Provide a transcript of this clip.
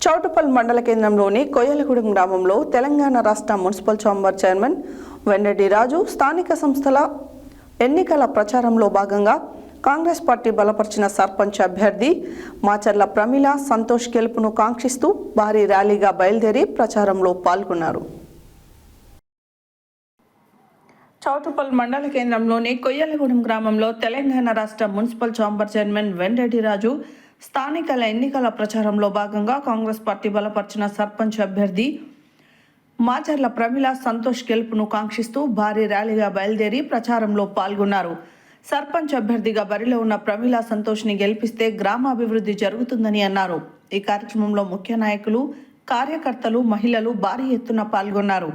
చౌటుపల్ మండల కేంద్రంలోని కొయ్యలగూడెం గ్రామంలో తెలంగాణ రాష్ట్ర municipal chamber chairman Venneddy Raju స్థానిక సంస్థల ఎన్నికల ప్రచారంలో భాగంగా కాంగ్రెస్ పార్టీ బలపరిచిన సర్పంచ్ అభ్యర్థి మాచర్ల ప్రమిళ సంతోష్ గెలుపును కాంక్షిస్తూ భారీ ర్యాలీగా బయలుదేరి ప్రచారంలో పాల్గొన్నారు. చౌటుపల్ మండల కేంద్రంలోని కొయ్యలగూడెం గ్రామంలో తెలంగాణ రాష్ట్ర municipal chamber chairman Venreddy Raju స్థానికల ఎన్నికల ప్రచారంలో భాగంగా కాంగ్రెస్ పార్టీ బలపరిచిన సర్పంచ్ అభ్యర్థి మాచర్ల ప్రమిళ సంతోష్ గెలుపును కాంక్షిస్తూ భారీ ర్యాలీగా బయలుదేరి ప్రచారంలో పాల్గొన్నారు. సర్పంచ్ అభ్యర్థిగా బరిలో ఉన్న ప్రమిళ సంతోష్ని గెలిపిస్తే గ్రామాభివృద్ధి జరుగుతుందని అన్నారు. ఈ కార్యక్రమంలో ముఖ్య నాయకులు కార్యకర్తలు మహిళలు భారీ ఎత్తున పాల్గొన్నారు.